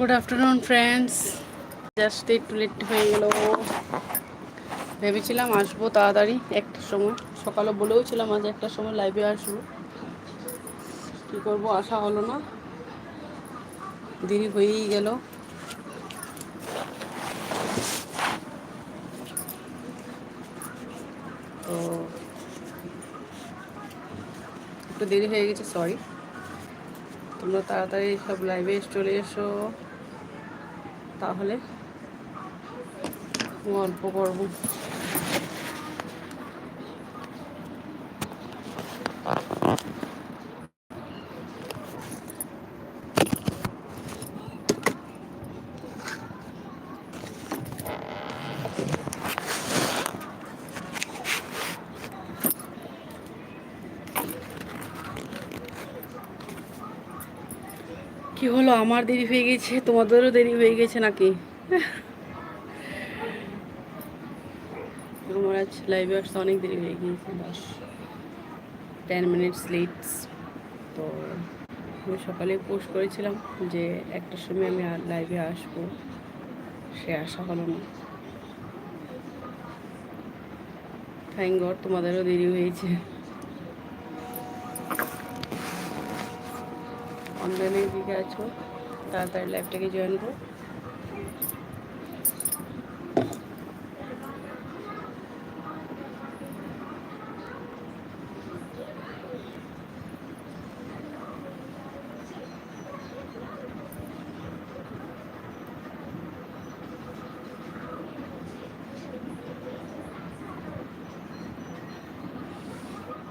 Good afternoon friends just একটু late হয়ে গেল। ভেবেছিলাম আসব তাড়াতাড়ি একটার সময়। সকালে বলেও ছিলাম আজ একটার সময় লাইভে আসব। কী করব, আসা হলো না। দেরি হয়েই গেল। তো একটু দেরি হয়ে গেছে সরি তোমরা তাড়াতাড়ি সব লাইভে চলে এসো। তাহলে গল্প করব। কি হলো? আমার দেরি হয়ে গেছে। তোমাদেরও দেরি হয়ে গেছে নাকি? আমার আজ লাইভে আসতে অনেক দেরি হয়ে গিয়েছে। দশ টেন মিনিটস লেটস তো আমি সকালে পোস্ট করেছিলাম যে একটার সময় আমি লাইভে আসব। সে আসা হলো না। থ্যাংক গড তোমাদেরও দেরি হয়েছে। অনলাইনের দিকে আছো তাড়াতাড়ি লাইভটাকে জয়েন করো।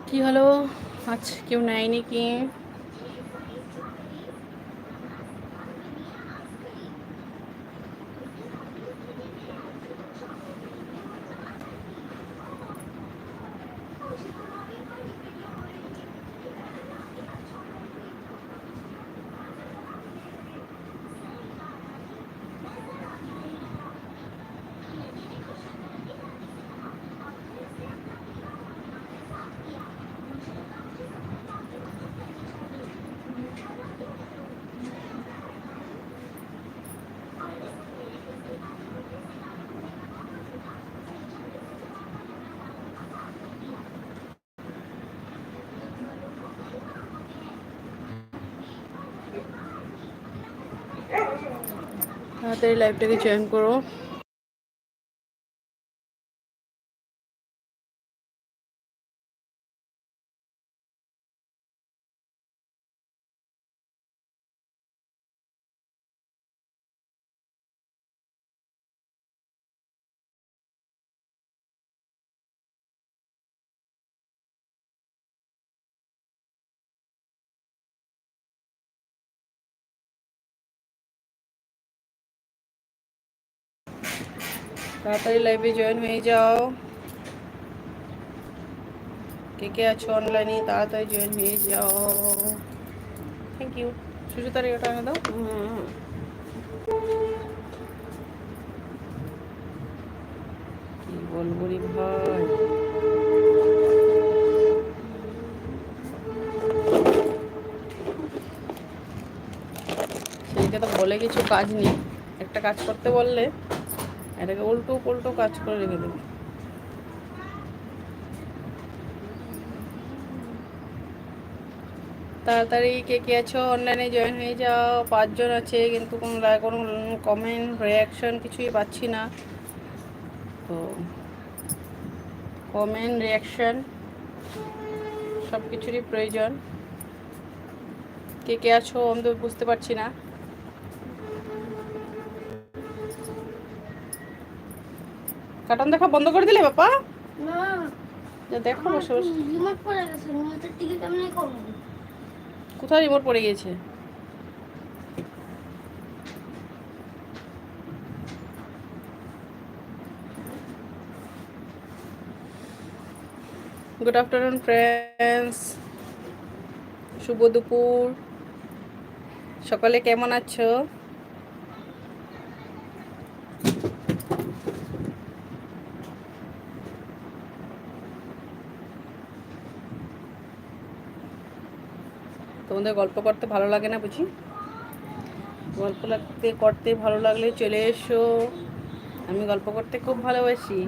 কি হলো? আজ কেউ নেয়নি কি? তাড়াতাড়ি লাইভটাকে জয়েন করো। তাড়াতাড়ি লাইভে জয়েন হয়ে যাও। কে কে আছো অনলাইনে তাড়াতাড়ি জয়েন হয়ে যাও। থ্যাংক ইউ সুচুতার ওটা এনে দাও। কি বলব রে ভাই? সেইটা তো বলে কিছু কাজ নেই। একটা কাজ করতে বললে এটাকে উল্টো উল্টো কাজ করে রেখে দেবে। তাড়াতাড়ি কে কে আছো? অনলাইনে জয়েন হয়ে যাও। পাঁচজন আছে, কিন্তু কোনো কোনো কমেন্ট রিয়াকশন কিছুই পাচ্ছি না। তো কমেন্ট রিয়াকশন সব কিছুরই প্রয়োজন। কে কে আছো? আমি তো বুঝতে পারছি না। কার্টুন দেখা বন্ধ করে দিলে বাপা না। যা দেখো বসে বসে। রিমোট পড়ে গেছে রিমোটের দিকে কেমনে করব। কোথায় রিমোট পড়ে গিয়েছে? গুড আফটারনুন ফ্রেন্ডস শুভ দুপুর। সকালে কেমন আছো? তোমাদের গল্প করতে ভালো লাগে না বুঝি? গল্প লাগতে, করতে ভালো লাগলে চলে এসো। আমি গল্প করতে খুব ভালোবাসি।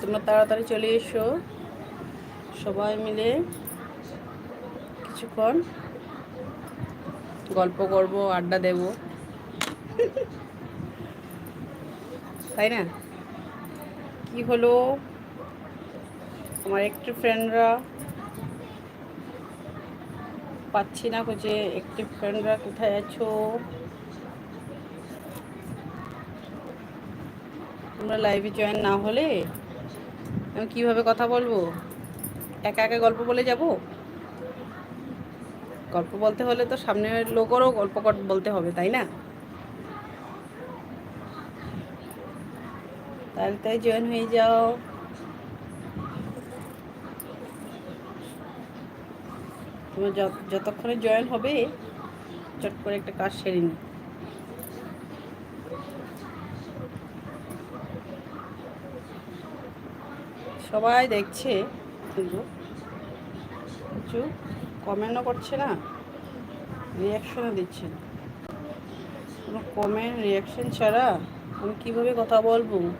তোমরা তাড়াতাড়ি চলে এসো। সবাই মিলে কিছুক্ষণ গল্প করব, আড্ডা দেব। তাই না? কি হলো? আমার একটি ফ্রেন্ডরা পাচ্ছি না খুঁজে। একটি ফ্রেন্ডরা কোথায় আছো? তোমরা লাইভে জয়েন না হলে আমি কীভাবে কথা বলব? একা একা গল্প বলে যাব? গল্প বলতে হলে তো সামনের লোকেরও গল্প বলতে হবে, তাই না? তাহলে তাই জয়েন হয়ে যাও। তোমার যত- যতক্ষণে জয়েন হবে, চট করে একটা কাজ সেরে নি সবাই দেখছে, কিন্তু কিছু কমেন্টও করছে না রিয়াকশনও দিচ্ছে না। কোনো কমেন্ট রিয়াকশন ছাড়া আমি কীভাবে কথা বলব?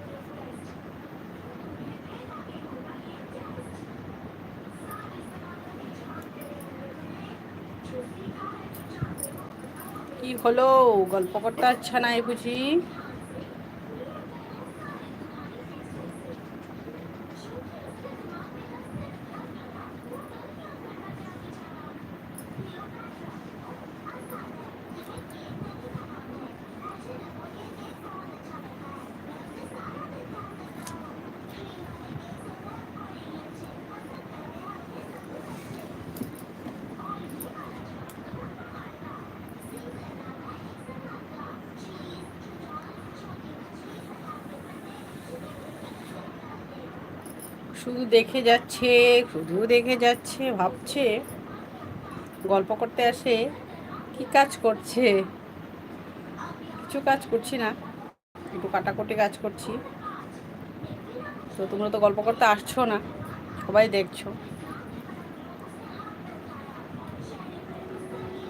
কি হলো? গল্প করতে আচ্ছা নাই বুঝি? শুধু দেখে যাচ্ছে, শুধু দেখে যাচ্ছে, ভাবছে। গল্প করতে আসে, কি কাজ করছে? কিছু কাজ করছি না, একটু কাটাকুটি কাজ করছি। তো তোমরা তো গল্প করতে আসছো না, সবাই দেখছ।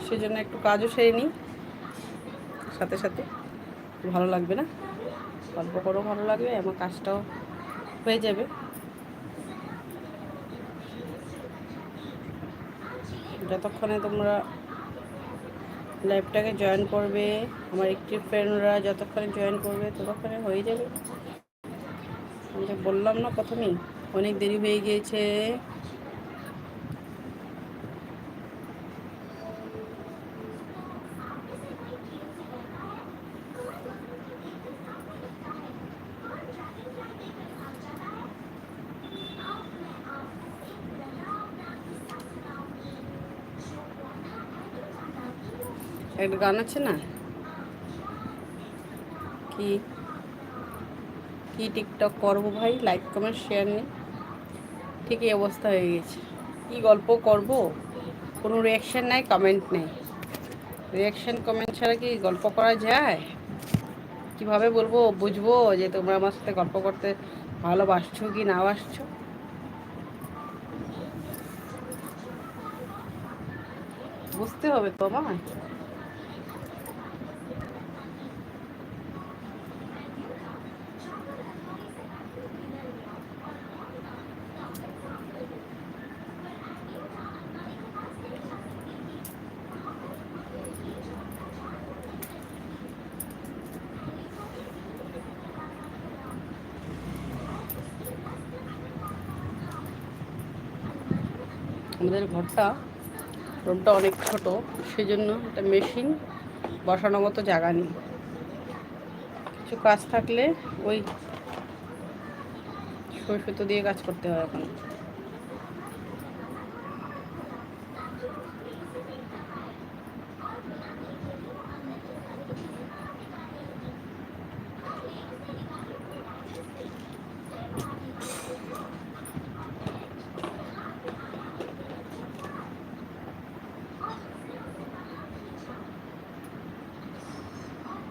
সেজন্য একটু কাজও সেরে নিই, সাথে সাথে। ভালো লাগবে না? গল্প করেও ভালো লাগবে, আমার কাজটাও হয়ে যাবে। যতক্ষণে তোমরা লাইভটাকে জয়েন করবে, আমার একটি ফ্রেন্ডরা যতক্ষণে জয়েন করবে, ততক্ষণে হয়ে যাবে। আমি বললাম না প্রথমেই, অনেক দেরি হয়ে গিয়েছে। একটা গান আছে না? কি? কি টিকটক করব ভাই? লাইক কমেন্ট শেয়ার নেই ঠিক এই অবস্থা হয়ে গেছে। কি গল্প করব? কোনো রিয়াকশান নাই কমেন্ট নেই। রিয়াকশান কমেন্ট ছাড়া কি গল্প করা যায়? কীভাবে বলব, বুঝব যে তোমরা আমার সাথে গল্প করতে ভালোবাসছো কি না বাসছো বুঝতে হবে তো আমার আমাদের ঘরটা রুমটা অনেক ছোট সেই জন্য একটা মেশিন বসানোর মতো জায়গা নেই। কিছু কাজ থাকলে ওই সরষে দিয়ে কাজ করতে হয় এখন।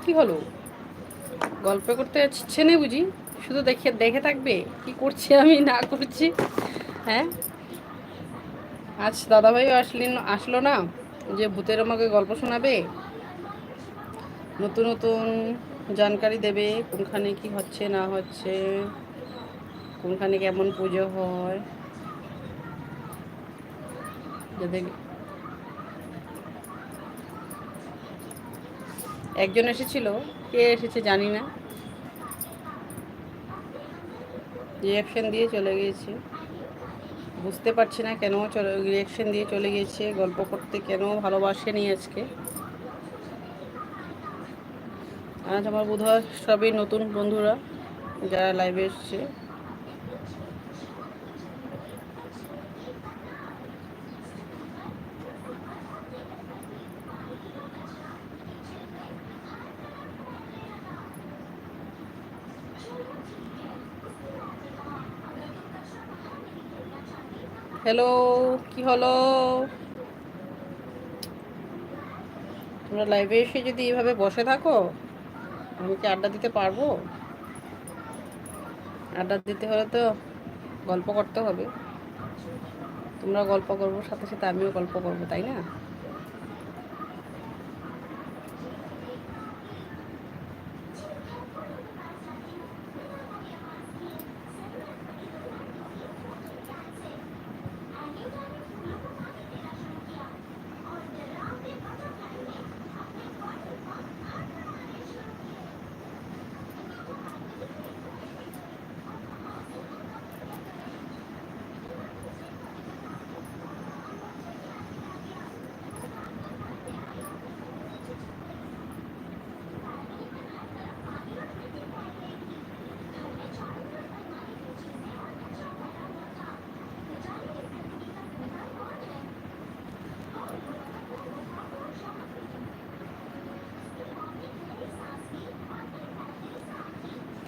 কি হলো? গল্প করতে ইচ্ছে নেই বুঝি? শুধু দেখে দেখে থাকবে? কি করছি আমি, না করছি? হ্যাঁ? আজ দাদাভাইও আসলেন, আসলো না? যে ভূতের আমাকে গল্প শোনাবে? নতুন নতুন জানকারি দেবে, কোনখানে কি হচ্ছে, না হচ্ছে, কোনখানে কেমন পুজো হয়। যাতে একজন এসেছিল, কে এসেছে জানি না। রিয়াকশন দিয়ে চলে গিয়েছে। বুঝতে পারছি না কেন চলে রিয়াকশন দিয়ে চলে গিয়েছে, গল্প করতে কেন ভালোবাসেনি আজকে। আজ আমার বোধহয় সবই নতুন বন্ধুরা যারা লাইভে এসছে। হ্যালো কি হলো? তোমরা লাইভে এসে যদি এভাবে বসে থাকো, আমি কি আড্ডা দিতে পারব? আড্ডা দিতে হলে তো গল্প করতে হবে। তোমরা গল্প করব, সাথে সাথে আমিও গল্প করব, তাই না?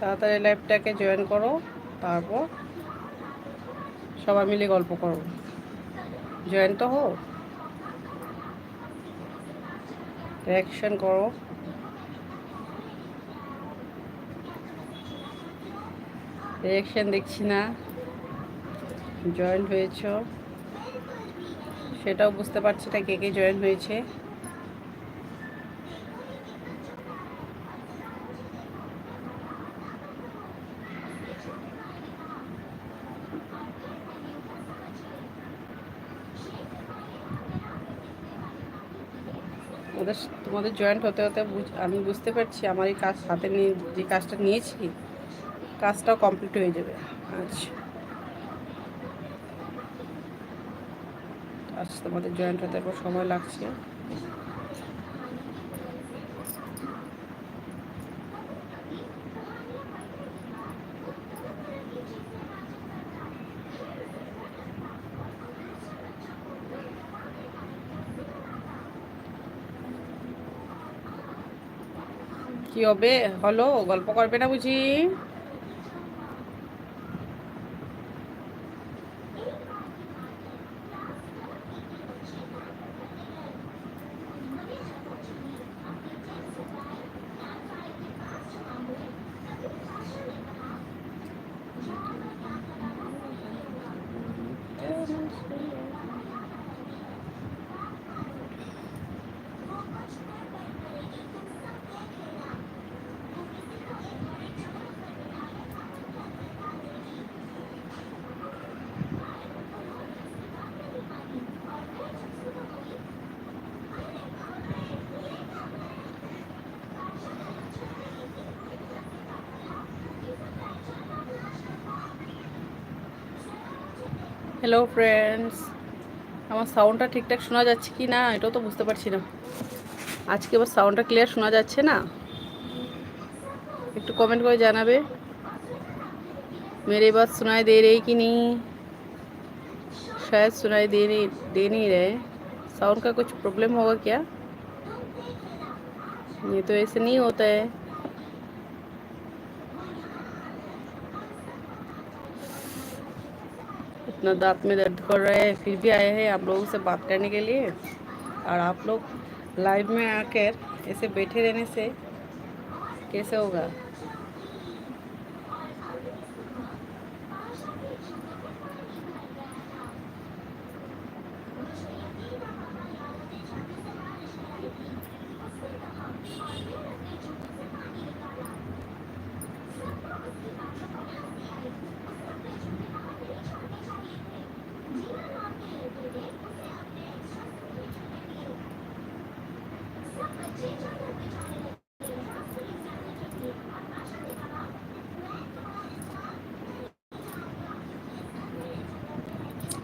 তাড়াতাড়ি লাইভটাকে জয়েন করো, তারপর সবাই মিলে গল্প করো। জয়েন তো হো রিয়াকশন করো। রিয়াকশন দেখছি না। জয়েন হয়েছ। সেটাও বুঝতে পারছি না কে কে জয়েন হয়েছে ওদের তোমাদের জয়েন্ট হতে হতে আমি বুঝতে পারছি আমার এই কাজ হাতে নিয়ে যে কাজটা নিয়েছি, কাজটাও কমপ্লিট হয়ে যাবে আচ্ছা আজ তোমাদের জয়েন্ট হতে সময় লাগছে। কি হবে? হলো গল্প করবে না বুঝি? হ্যালো ফ্রেন্ডস আমার সাউন্ডটা ঠিকঠাক শোনা যাচ্ছে কি না এটাও তো বুঝতে পারছি না আজকে আবার সাউন্ডটা ক্লিয়ার শোনা যাচ্ছে না একটু কমেন্ট করে জানাবে मेरी बात सुनाई दे रही कि नहीं शायद सुनाई दे नहीं दे नहीं रहे साउंड का कुछ प्रॉब्लम होगा क्या ये तो ऐसे नहीं होता है इतना दांत में दर्द कर रहे हैं, फिर भी आए हैं आप लोगों से बात करने के लिए। और आप लोग लाइव में आकर ऐसे बैठे रहने से कैसे होगा?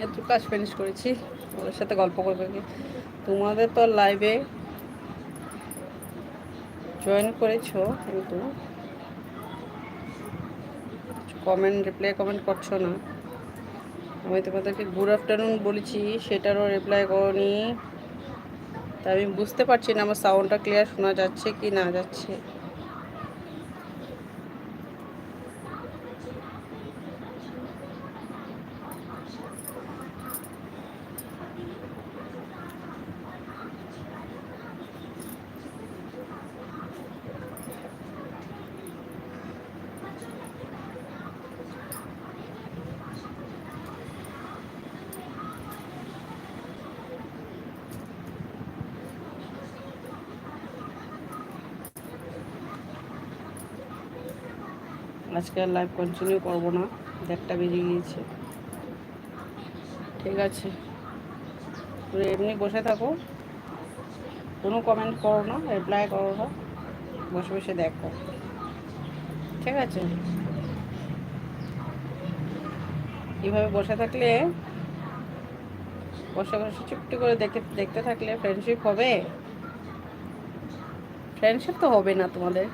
একটু কাজ ফিনিশ করেছি। ওদের সাথে গল্প করবে কি তোমাদের তো লাইভে জয়েন করেছ, কিন্তু কমেন্ট রিপ্লাই কমেন্ট করছ না। আমি তোমাদেরকে গুড আফটারনুন বলেছি, সেটারও রিপ্লাই করনি। তা আমি বুঝতে পারছি না, আমার সাউন্ডটা ক্লিয়ার শোনা যাচ্ছে কি না যাচ্ছে। আজকে আর লাইভ কন্টিনিউ করব না, দেড়টা বেজে গিয়েছে। ঠিক আছে। তুমি এমনি বসে থাকো। কোনো কমেন্ট করো না রিপ্লাই করো না। বসে বসে দেখো। ঠিক আছে? এইভাবে বসে থাকলে, বসে বসে চুপটি করে দেখে, দেখতে থাকলে ফ্রেন্ডশিপ হবে? ফ্রেন্ডশিপ তো হবে না তোমাদের।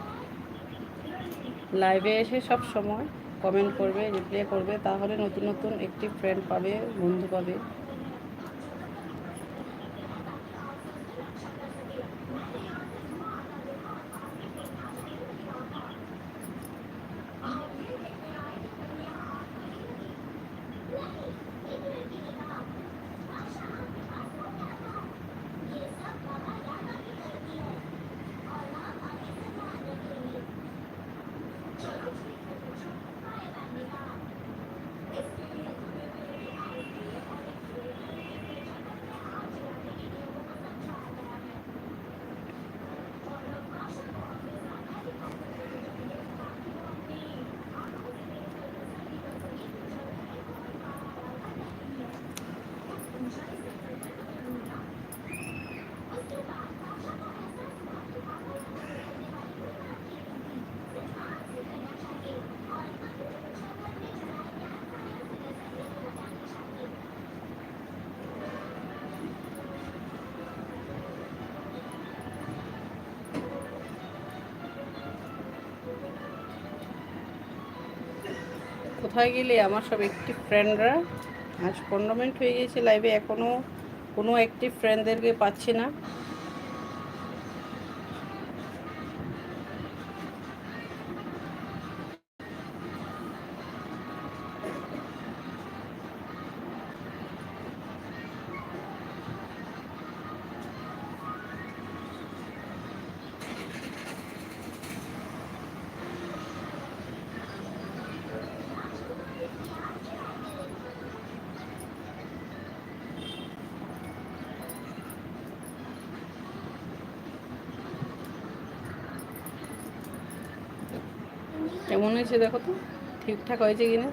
লাইভে এসে সব সময় কমেন্ট করবে রিপ্লাই করবে, তাহলে নতুন নতুন একটি ফ্রেন্ড পাবে, বন্ধু পাবে। কোথায় গেলে আমার সব একটি ফ্রেন্ডরা আজ পনেরো মিনিট হয়ে গিয়েছে লাইভে এখনও কোনো একটি ফ্রেন্ডদেরকে পাচ্ছি না। কেমন হয়েছে দেখো তো? ঠিকঠাক হয়েছে কিনা?